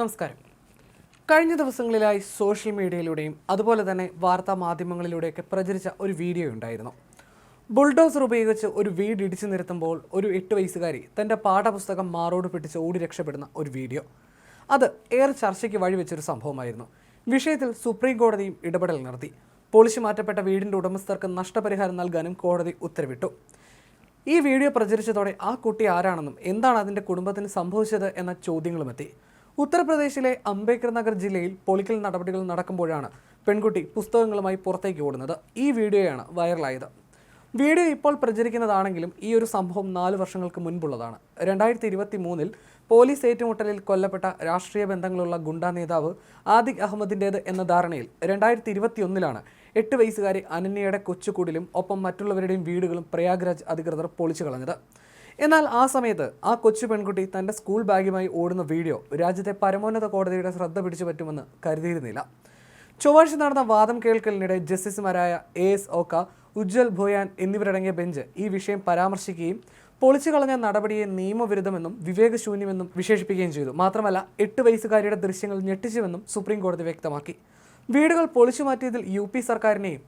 നമസ്കാരം. കഴിഞ്ഞ ദിവസങ്ങളിലായി സോഷ്യൽ മീഡിയയിലൂടെയും അതുപോലെ തന്നെ വാർത്താ മാധ്യമങ്ങളിലൂടെയൊക്കെ പ്രചരിച്ച ഒരു വീഡിയോ ഉണ്ടായിരുന്നു. ബുൾഡോസർ ഉപയോഗിച്ച് ഒരു വീട് ഇടിച്ചു നിരത്തുമ്പോൾ ഒരു എട്ട് വയസ്സുകാരി തന്റെ പാഠപുസ്തകം മാറോട് പിടിച്ച് ഓടി രക്ഷപ്പെടുന്ന ഒരു വീഡിയോ. അത് ഏറെ ചർച്ചയ്ക്ക് വഴിവെച്ചൊരു സംഭവമായിരുന്നു. വിഷയത്തിൽ സുപ്രീം കോടതിയും ഇടപെടൽ നടത്തി. പൊളിച്ചു മാറ്റപ്പെട്ട വീടിന്റെ ഉടമസ്ഥർക്ക് നഷ്ടപരിഹാരം നൽകാനും കോടതി ഉത്തരവിട്ടു. ഈ വീഡിയോ പ്രചരിച്ചതോടെ ആ കുട്ടി ആരാണെന്നും എന്താണ് അതിന്റെ കുടുംബത്തിന് സംഭവിച്ചത് എന്ന ചോദ്യങ്ങളുമെത്തി. ഉത്തർപ്രദേശിലെ അംബേദ്കർ നഗർ ജില്ലയിൽ പൊളിക്കൽ നടപടികൾ നടക്കുമ്പോഴാണ് പെൺകുട്ടി പുസ്തകങ്ങളുമായി പുറത്തേക്ക് ഓടുന്നത്. ഈ വീഡിയോയാണ് വൈറലായത്. വീഡിയോ ഇപ്പോൾ പ്രചരിക്കുന്നതാണെങ്കിലും ഈ ഒരു സംഭവം നാല് വർഷങ്ങൾക്ക് മുൻപുള്ളതാണ്. രണ്ടായിരത്തി ഇരുപത്തി മൂന്നിൽ പോലീസ് ഏറ്റുമുട്ടലിൽ കൊല്ലപ്പെട്ട രാഷ്ട്രീയ ബന്ധങ്ങളുള്ള ഗുണ്ടാ നേതാവ് ആദിഖ് അഹമ്മദിന്റേത് എന്ന ധാരണയിൽ രണ്ടായിരത്തി ഇരുപത്തിയൊന്നിലാണ് എട്ട് വയസ്സുകാരി അനന്യയുടെ കൊച്ചുകൂടിലും ഒപ്പം മറ്റുള്ളവരുടെയും വീടുകളും പ്രയാഗ്രാജ് അധികൃതർ പൊളിച്ചു കളഞ്ഞത്. എന്നാൽ ആ സമയത്ത് ആ കൊച്ചു പെൺകുട്ടി തന്റെ സ്കൂൾ ബാഗുമായി ഓടുന്ന വീഡിയോ രാജ്യത്തെ പരമോന്നത കോടതിയുടെ ശ്രദ്ധ പിടിച്ചു പറ്റുമെന്ന് കരുതിയിരുന്നില്ല. ചൊവ്വാഴ്ച നടന്ന വാദം കേൾക്കലിനിടെ ജസ്റ്റിസുമാരായ എ എസ് ഓക്ക ഉജ്ജൽ ഭോയാൻ എന്നിവരടങ്ങിയ ബെഞ്ച് ഈ വിഷയം പരാമർശിക്കുകയും പൊളിച്ചു കളഞ്ഞ നടപടിയെ നിയമവിരുദ്ധമെന്നും വിവേകശൂന്യമെന്നും വിശേഷിപ്പിക്കുകയും ചെയ്തു. മാത്രമല്ല എട്ട് വയസ്സുകാരിയുടെ ദൃശ്യങ്ങൾ ഞെട്ടിച്ചുവെന്നും സുപ്രീം കോടതി വ്യക്തമാക്കി. വീടുകൾ പൊളിച്ചു മാറ്റിയതിൽ യു പി സർക്കാരിനെയും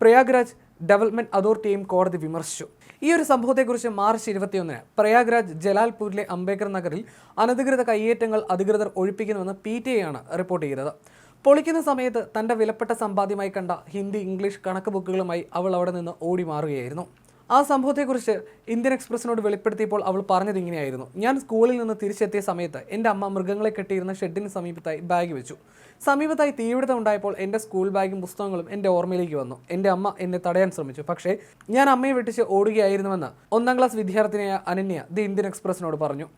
പ്രയാഗ്രാജ് ഡെവലപ്മെന്റ് അതോറിറ്റിയെയും കോടതി വിമർശിച്ചു. ഈ ഒരു സംഭവത്തെക്കുറിച്ച് മാർച്ച് ഇരുപത്തിയൊന്നിന് പ്രയാഗ്രാജ് ജലാൽപൂരിലെ അംബേദ്കർ നഗറിൽ അനധികൃത കയ്യേറ്റങ്ങൾ അധികൃതർ ഒഴിപ്പിക്കുന്നുവെന്ന് പി ടി ആണ് റിപ്പോർട്ട് ചെയ്തത്. പൊളിക്കുന്ന സമയത്ത് തന്റെ വിലപ്പെട്ട സമ്പാദ്യമായി കണ്ട ഹിന്ദി ഇംഗ്ലീഷ് കണക്ക് ബുക്കുകളുമായി അവൾ അവിടെ നിന്ന് ഓടി മാറുകയായിരുന്നു. ആ സംഭവത്തെക്കുറിച്ച് ഇന്ത്യൻ എക്സ്പ്രസിനോട് വെളിപ്പെടുത്തിയപ്പോൾ അവൾ പറഞ്ഞത് ഇങ്ങനെയായിരുന്നു. ഞാൻ സ്കൂളിൽ നിന്ന് തിരിച്ചെത്തിയ സമയത്ത് എന്റെ അമ്മ മൃഗങ്ങളെ കെട്ടിയിരുന്ന ഷെഡിന് സമീപത്തായി ബാഗ് വെച്ചു. സമീപത്തായി തീപിടുത്തം ഉണ്ടായപ്പോൾ എന്റെ സ്കൂൾ ബാഗും പുസ്തകങ്ങളും എന്റെ ഓർമ്മയിലേക്ക് വന്നു. എന്റെ അമ്മ എന്നെ തടയാൻ ശ്രമിച്ചു. പക്ഷേ ഞാൻ അമ്മയെ വെട്ടിച്ച് ഓടുകയായിരുന്നുവെന്ന് ഒന്നാം ക്ലാസ് വിദ്യാർത്ഥിനിയായ അനന്യ ദി ഇന്ത്യൻ എക്സ്പ്രസിനോട് പറഞ്ഞു.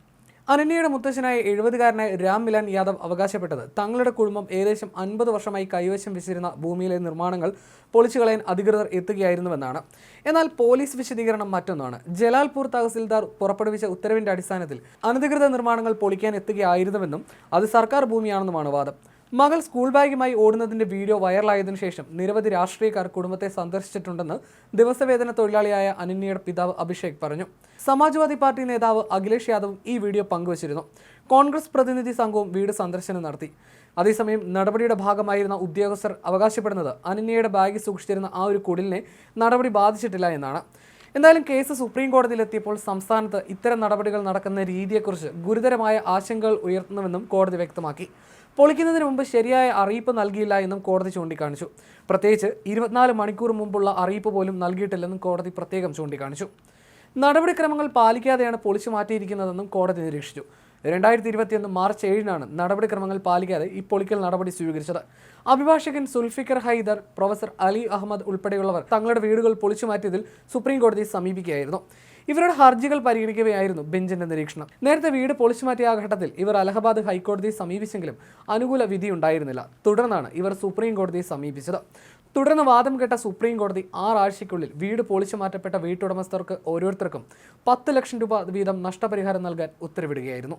അനന്യയുടെ മുത്തച്ഛനായ എഴുപതുകാരനായ രാം മിലാൻ യാദവ് അവകാശപ്പെട്ടത്. തങ്ങളുടെ കുടുംബം ഏകദേശം അൻപത് വർഷമായി കൈവശം വെച്ചിരുന്ന ഭൂമിയിലെ നിർമ്മാണങ്ങൾ പൊളിച്ചു കളയാൻ അധികൃതർ എത്തുകയായിരുന്നുവെന്നാണ്. എന്നാൽ പോലീസ് വിശദീകരണം മറ്റൊന്നാണ്. ജലാൽപൂർ തഹസിൽദാർ പുറപ്പെടുവിച്ച ഉത്തരവിന്റെ അടിസ്ഥാനത്തിൽ അനധികൃത നിർമ്മാണങ്ങൾ പൊളിക്കാൻ എത്തുകയായിരുന്നുവെന്നും അത് സർക്കാർ ഭൂമിയാണെന്നുമാണ് വാദം. മകൾ സ്കൂൾ ബാഗുമായി ഓടുന്നതിന്റെ വീഡിയോ വൈറലായതിനു ശേഷം നിരവധി രാഷ്ട്രീയക്കാർ കുടുംബത്തെ സന്ദർശിച്ചിട്ടുണ്ടെന്ന് ദിവസവേതന തൊഴിലാളിയായ അനന്യയുടെ പിതാവ് അഭിഷേക് പറഞ്ഞു. സമാജ്വാദി പാർട്ടി നേതാവ് അഖിലേഷ് യാദവും ഈ വീഡിയോ പങ്കുവച്ചിരുന്നു. കോൺഗ്രസ് പ്രതിനിധി സംഘവും വീട് സന്ദർശനം നടത്തി. അതേസമയം നടപടിയുടെ ഭാഗമായിരുന്ന ഉദ്യോഗസ്ഥർ അവകാശപ്പെടുന്നത് അനന്യയുടെ ബാഗ് സൂക്ഷിച്ചിരുന്ന ആ ഒരു കുടിലിനെ നടപടി ബാധിച്ചിട്ടില്ല എന്നാണ്. എന്തായാലും കേസ് സുപ്രീം കോടതിയിലെത്തിയപ്പോൾ സംസ്ഥാനത്ത് ഇത്തരം നടപടികൾ നടക്കുന്ന രീതിയെക്കുറിച്ച് ഗുരുതരമായ ആശങ്കകൾ ഉയർത്തുന്നുവെന്നും കോടതി വ്യക്തമാക്കി. പൊളിക്കുന്നതിന് മുമ്പ് ശരിയായ അറിയിപ്പ് നൽകിയില്ല എന്നും കോടതി ചൂണ്ടിക്കാണിച്ചു. പ്രത്യേകിച്ച് ഇരുപത്തിനാല് മണിക്കൂർ മുമ്പുള്ള അറിയിപ്പ് പോലും നൽകിയിട്ടില്ലെന്നും കോടതി പ്രത്യേകം ചൂണ്ടിക്കാണിച്ചു. നടപടിക്രമങ്ങൾ പാലിക്കാതെയാണ് പൊളിച്ചു മാറ്റിയിരിക്കുന്നതെന്നും കോടതി നിരീക്ഷിച്ചു. രണ്ടായിരത്തി ഇരുപത്തിയൊന്ന് മാർച്ച് ഏഴിനാണ് നടപടിക്രമങ്ങൾ പാലിക്കാതെ ഈ പൊളിക്കൽ നടപടി സ്വീകരിച്ചത്. അഭിഭാഷകൻ സുൽഫിക്കർ ഹൈദർ പ്രൊഫസർ അലി അഹമ്മദ് ഉൾപ്പെടെയുള്ളവർ തങ്ങളുടെ വീടുകൾ പൊളിച്ചു മാറ്റിയതിൽ സുപ്രീം കോടതിയെ സമീപിക്കുകയായിരുന്നു. ഇവരുടെ ഹർജികൾ പരിഗണിക്കവെയായിരുന്നു ബെഞ്ചിന്റെ നിരീക്ഷണം. നേരത്തെ വീട് പൊളിച്ചു മാറ്റിയ ആ ഘട്ടത്തിൽ ഇവർ അലഹബാദ് ഹൈക്കോടതിയെ സമീപിച്ചെങ്കിലും അനുകൂല വിധി ഉണ്ടായിരുന്നില്ല. തുടർന്നാണ് ഇവർ സുപ്രീം കോടതിയെ സമീപിച്ചത്. തുടർന്ന് വാദം കേട്ട സുപ്രീം കോടതി ആറാഴ്ചയ്ക്കുള്ളിൽ വീട് പൊളിച്ചു മാറ്റപ്പെട്ട വീട്ടുടമസ്ഥർക്ക് ഓരോരുത്തർക്കും പത്ത് ലക്ഷം രൂപ വീതം നഷ്ടപരിഹാരം നൽകാൻ ഉത്തരവിടുകയായിരുന്നു.